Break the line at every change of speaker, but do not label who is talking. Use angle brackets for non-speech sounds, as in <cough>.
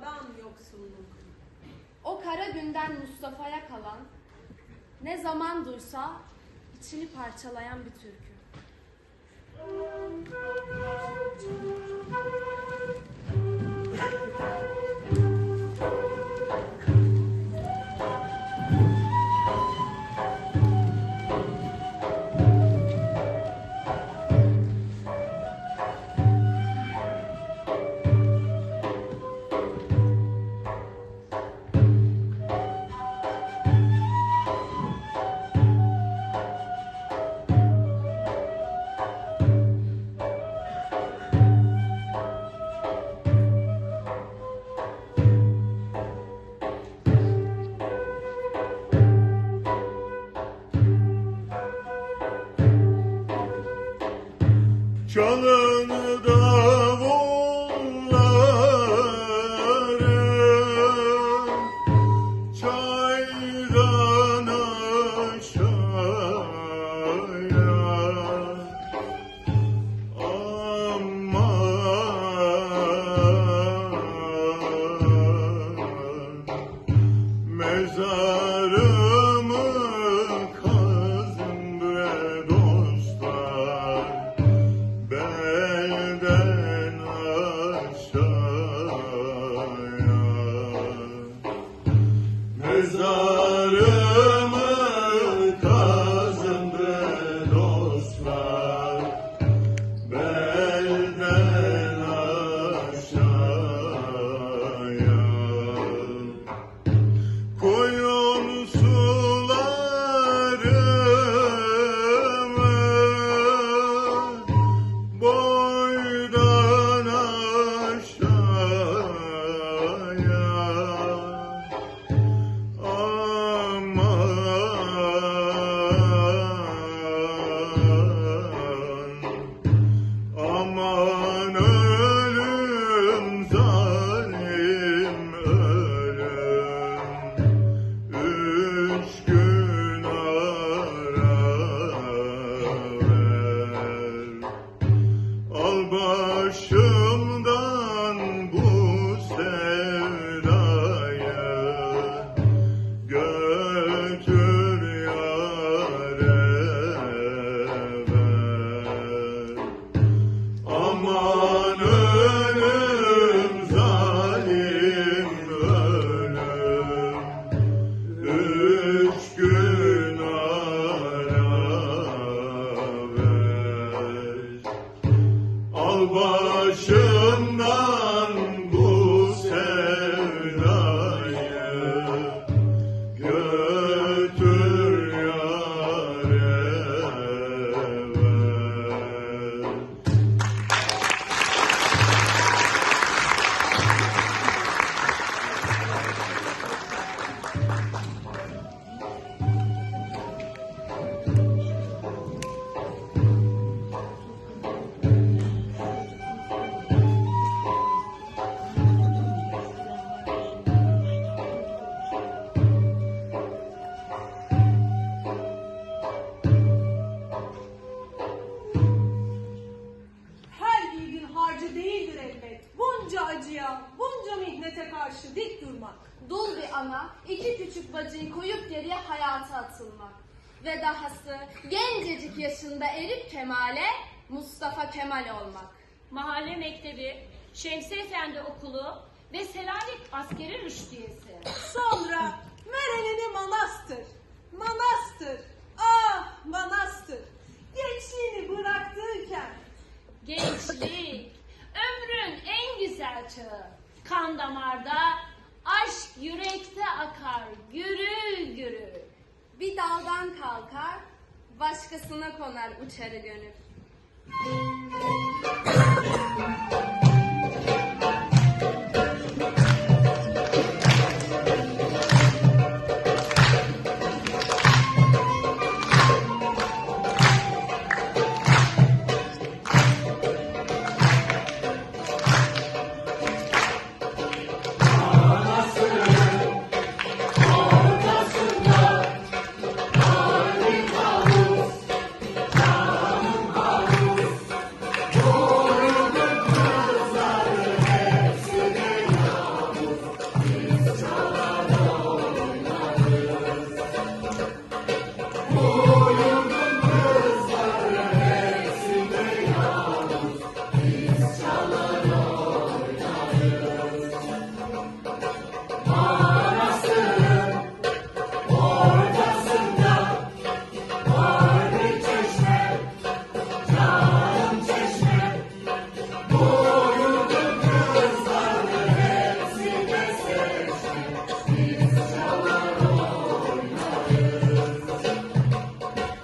Mustafa'dan yoksunluk.
O kara günden Mustafa'ya kalan, ne zaman dursa içini parçalayan bir türkü.
Gürdan aşağıya Aman Mezarımı kazın bre dostlar. Belden aşağıya. Mezar Hallelujah.
Karşı dik durmak.
Dul bir ana, iki küçük bacıyı koyup geriye hayata atılmak. Ve dahası gencecik yaşında erip kemale Mustafa Kemal olmak.
Mahalle mektebi, Şemsi Efendi okulu ve Selanik askeri rüştiyesi.
Sonra Merelini manastır. Manastır.
kalkar, başkasına konar uçarı gönül. <laughs>